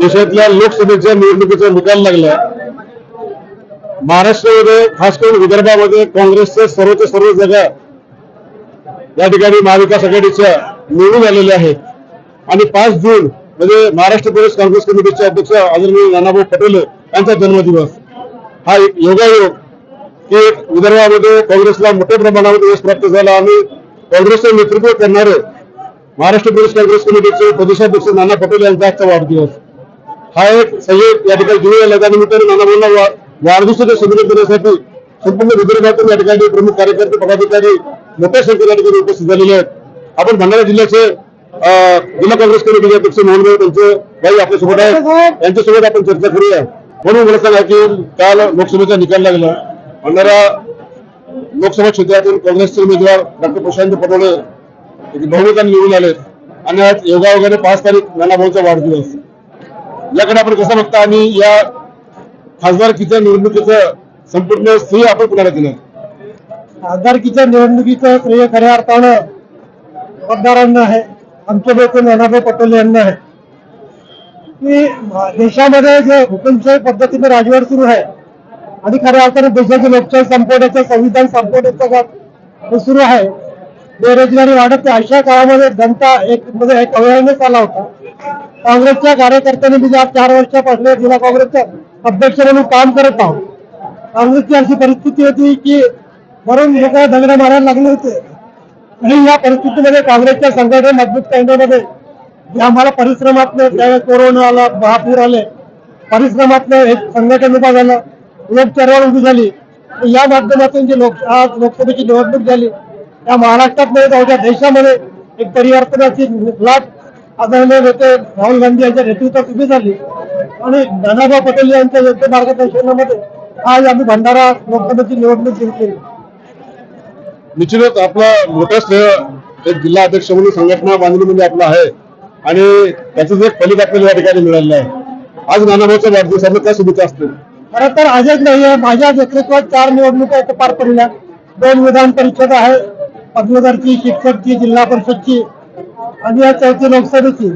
देशातल्या लोकसभेच्या निवडणुकीचा निकाल लागला. महाराष्ट्रामध्ये खास करून विदर्भामध्ये काँग्रेसच्या सर्वच्या सर्व जागा या ठिकाणी महाविकास आघाडीच्या निवडून आलेल्या आहेत. आणि पाच जून म्हणजे महाराष्ट्र प्रदेश काँग्रेस कमिटीचे अध्यक्ष आदरणीय नानाभाऊ पटेल यांचा जन्मदिवस. हा एक योगायोग की विदर्भामध्ये काँग्रेसला मोठ्या प्रमाणावर यश प्राप्त झाला आणि काँग्रेसचं नेतृत्व करणारे महाराष्ट्र प्रदेश काँग्रेस कमिटीचे प्रदेशाध्यक्ष नाना पटेल यांचा आजचा वाढदिवस. हा एक सहयोग या ठिकाणी दिलेला आहे. त्यानिमित्ताने नाना वाढदिवसाच्या शुभेच्छा देण्यासाठी संपूर्ण विदर्भातून या ठिकाणी प्रमुख कार्यकर्ते पदाधिकारी मोठ्या संख्येने या ठिकाणी उपस्थित झालेले आहेत. आपण भंडारा जिल्ह्याचे जिल्हा काँग्रेस कमिटीचे अध्यक्ष मोहनभाई त्यांचे भाई आपल्यासोबत आहेत. यांच्यासोबत आपण चर्चा करूया. म्हणून मला सांगा की काल लोकसभेचा निकाल लागला. भंडारा लोकसभा क्षेत्रातून काँग्रेसचे उमेदवार डॉक्टर प्रशांत पटोले एक बहुमताने निवडून आले आणि आज योगायोगाने पाच तारीख नानाभाऊचा वाढदिवस. याकडे आपण कसं बघता आणि या खासदारकीच्या निवडणुकीचं संपूर्ण श्रेय आपण कुणाला दिलं? खासदारकीच्या निवडणुकीचं श्रेय खऱ्या अर्थानं मतदारांना आहे. आमचे लोक नानाभाऊ पटोले यांना आहे. की देशामध्ये जे हुकुमशाही पद्धतीने राजवाड सुरू आहे आणि खऱ्या अर्थानं देशाची लोकशाही संपवण्याचं संविधान संपवण्याचं काम सुरू आहे बेरोजगारी वाढत अशा काळामध्ये जनता एक म्हणजे एक अवेअरनेस आला होता. काँग्रेसच्या कार्यकर्त्यांनी मी आज चार वर्षापासून जिल्हा काँग्रेसच्या अध्यक्ष म्हणून काम करत आहोत. काँग्रेसची अशी परिस्थिती होती की वरून लोक दगड मारायला लागले होते. आणि या परिस्थितीमध्ये काँग्रेसच्या संघटना मजबूत करण्यामध्ये जे आम्हाला परिश्रमातलं त्यावेळेस कोरोना आला महापूर आले परिश्रमातलं एक संघटन उभा झालं लोक चळवळ उभी झाली. या माध्यमातून जी लोक आज लोकसभेची निवडणूक झाली त्या महाराष्ट्रात नाही द्या देशामध्ये एक परिवर्तनाची लाट आदरणीय नेते राहुल गांधी यांच्या नेतृत्वात उभी झाली. आणि नानाभाऊ पटेल यांच्या योग्य मार्गदर्शनामध्ये आज आम्ही भंडारा लोकसभेची निवडणूक जिंकली. निश्चितच आपला मोठा श्रेय एक जिल्हा अध्यक्ष म्हणून संघटना बांधणीमध्ये आपला आहे. आणि त्याचं एक फलित आपल्याला या ठिकाणी मिळालेलं आहे. आज नानाभाऊचा वाढदिवस आपल्या काय शुभेच्छा असतील. खरं तर आजच नाहीये माझ्या नेतृत्वात चार निवडणुका पार पडल्या. दोन विधान परिषद आहे. पदवीधरची शिक्षकची जिल्हा परिषदची आणि या चौथी लोकसभेची.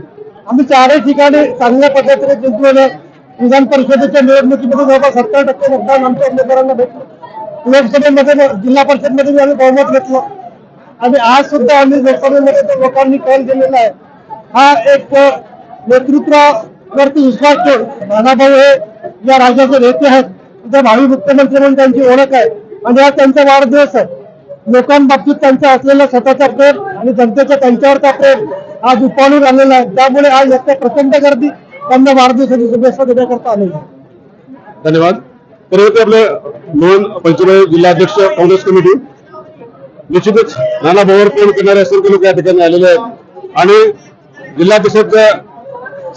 आम्ही चारही ठिकाणी चांगल्या पद्धतीने जिंकलेले विधान परिषदेच्या निवडणुकीमध्ये जवळपास सत्तर टक्के मतदान आमच्या उमेदवारांना भेटलं. लोकसभेमध्ये जिल्हा परिषदमध्ये आम्ही बहुमत घेतलं. आणि आज सुद्धा आम्ही लोकसभेमध्ये त्या लोकांनी कौल दिलेला आहे. हा एक नेतृत्वावरती विश्वास ठेवून नानाभाऊ हे या राज्याचे नेते आहेत. भावी मुख्यमंत्री म्हणून त्यांची ओळख आहे. आणि आज त्यांचा वाढदिवस आहे. लोकांबाबतीत त्यांचा असलेला स्वतःचा प्रेम आणि जनतेचा त्यांच्यावरचा प्रेम आज उपाळून आलेला आहे. त्यामुळे आज याच्या प्रचंड गर्दी त्यांना वाढदिवसाची शुभेच्छा देण्याकरता आलेली आहे धन्यवाद. तर होते आपले मोहन पंचमय जिल्हाध्यक्ष काँग्रेस कमिटी. निश्चितच नाना भाऊवर फोन करणारे असंख्य लोक या ठिकाणी आलेले आहेत. आणि जिल्हाध्यक्षाच्या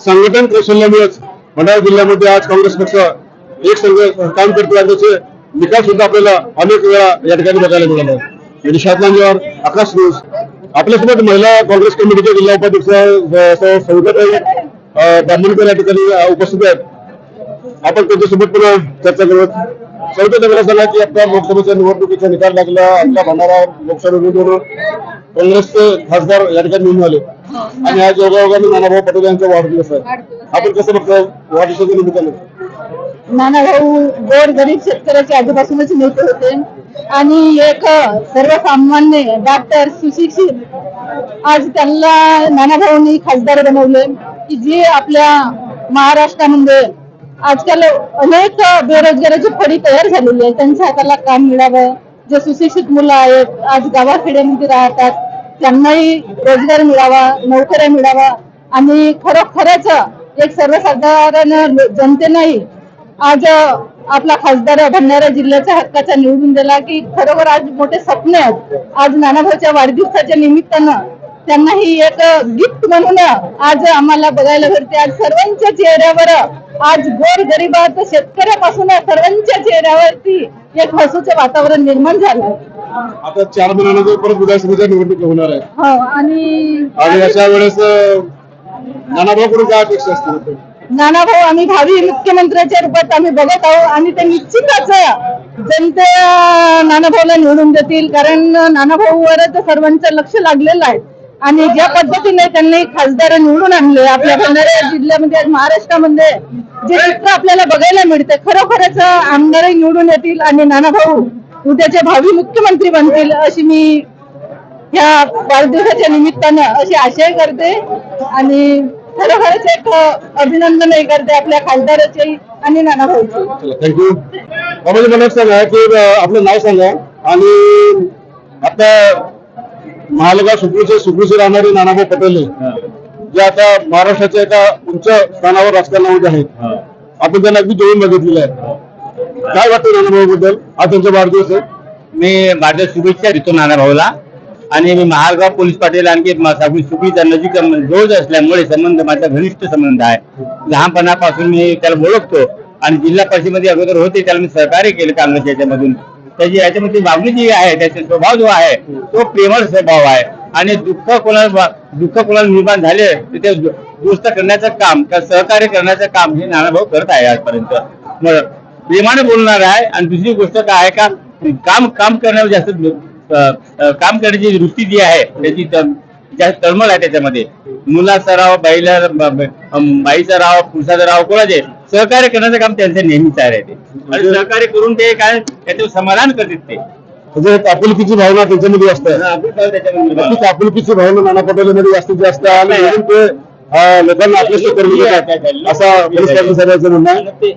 संघटन कौशल्यामुळेच भंडारा जिल्ह्यामध्ये आज काँग्रेस पक्ष एक संघ काम करतो आणि त्याचे निकाल सुद्धा आपल्याला अनेक वेळा या ठिकाणी बघायला मिळाले निशांत लांजेवार आकाश न्यूज. आपल्यासोबत महिला काँग्रेस कमिटीचे जिल्हा उपाध्यक्ष संघटन ब्राह्मणकर या ठिकाणी उपस्थित आहेत. आपण त्यांच्यासोबत पुन्हा चर्चा करूयात. चौथ्या मला सांगा की आपल्या लोकसभेच्या निवडणुकीचा निकाल लागला आपला भंडारा लोकसभा उमेदवार काँग्रेसचे खासदार या ठिकाणी निवडून आले. आणि आज योगायोगाने नानाभाऊ पटेल यांचा वाढदिवस आहे. आपण कसं बघतो वाढदिवसाच्या निमित्ताने. नानाभाऊ गोर गरीब शेतकऱ्याचे आधीपासूनच नेते होते. आणि एक सर्वसामान्य डॉक्टर सुशिक्षित आज त्यांना नानाभाऊंनी खासदार बनवले की जे आपल्या महाराष्ट्रामध्ये आजकाल अनेक बेरोजगाराची फडी तयार झालेली आहे त्यांच्या हाताला काम मिळावं. जे सुशिक्षित मुलं आहेत आज गावाखेड्यामध्ये राहतात त्यांनाही रोजगार मिळावा नोकऱ्या मिळावा आणि खरोखरच एक सर्वसाधारण जनतेनंही आज आपला खासदार भंडारा जिल्ह्याच्या हक्काचा निवडून दिला की खरोखर आज मोठे स्वप्न आहेत. आज नानाभाऊच्या वाढदिवसाच्या निमित्तानं त्यांना ही एक गिफ्ट म्हणून आज आम्हाला बघायला भेटते. आज सर्वांच्या चेहऱ्यावर आज गोर गरिबात शेतकऱ्यापासून सर्वांच्या चेहऱ्यावरती एक हसूचे वातावरण निर्माण झालं. आता चार महिन्यानंतर परत विधानसभेच्या निवडणूक होणार आहे हो आणि अशा वेळेस नानाभाऊकडून काय अपेक्षा असतील? नाना भाऊ आम्ही भावी मुख्यमंत्र्याच्या रूपात आम्ही बघत आहोत आणि ते निश्चितच जनते नानाभाऊला निवडून देतील. कारण नानाभाऊवरच सर्वांचं लक्ष लागलेलं आहे. आणि ज्या पद्धतीने त्यांनी खासदार निवडून आणले आपल्या भंडारा जिल्ह्यामध्ये महाराष्ट्रामध्ये जे चित्र आपल्याला बघायला मिळते खरोखरच आमदारही निवडून येतील आणि नानाभाऊ उद्याचे भावी मुख्यमंत्री बनतील अशी मी ह्या वाढदिवसाच्या निमित्तानं अशी आशय करते. आणि खरोखरच एक अभिनंदनही करते आपल्या खासदाराचे आणि नानाभाऊचे थँक्यू बाबाजी मला एक सांगा की आपलं नाव सांगा. आणि आता महालगा सुप्रीचे सुप्रीचे राहणारे नानाभाऊ पटेल जे आता महाराष्ट्राच्या एका उंच स्थानावर राजकारणामध्ये आहेत. आपण त्यांना अगदी जवळून बघितलेलं आहे. काय वाटतं नानाभाऊ बद्दल हा त्यांचा वाढदिवस आहे. मी माझ्या शुभेच्छा देतो नाना भाऊला आणि मी महालगाव पोलीस पाटील आणखी साबू सुखीचा नजीक जवळ असल्यामुळे संबंध माझा घनिष्ठ संबंध आहे. लहानपणापासून मी त्याला ओळखतो आणि जिल्हा परिषदेमध्ये अगोदर होते त्याला मी सहकार्य केलं काँग्रेस याच्यामधून. त्याची याच्यामध्ये वागणी जी आहे त्याचा स्वभाव जो आहे तो प्रेमळ स्वभाव आहे. आणि दुःख कोणाला दुःख कोणाला निर्माण झाले तर ते दुरुस्त करण्याचं काम किंवा सहकार्य करण्याचं काम हे नानाभाऊ करत आहे आजपर्यंत. मग प्रेमाने बोलणार आहे आणि दुसरी गोष्ट काय आहे का? काम काम करण्यावर जास्त काम करण्याची वृत्ती जी आहे त्याची जास्त तळमळ आहे त्याच्यामध्ये. मुलाचा राव बाईला बाईचा राव पुरुषाचा राव कोणाचे? सहकार्य करण्याचं काम त्यांचं नेहमीच आहे ते. आणि सहकार्य करून ते काय त्याचं समाधान करतात ते. म्हणजे आपुलकीची भावना त्यांच्यामध्ये नक्कीच आपुलकीची भावना नाना पटेलमध्ये जास्तीत जास्त आणि लोकांना आपल्याशी करून घेतात असा पोलीस कर्मचाऱ्याचं म्हणणं आहे.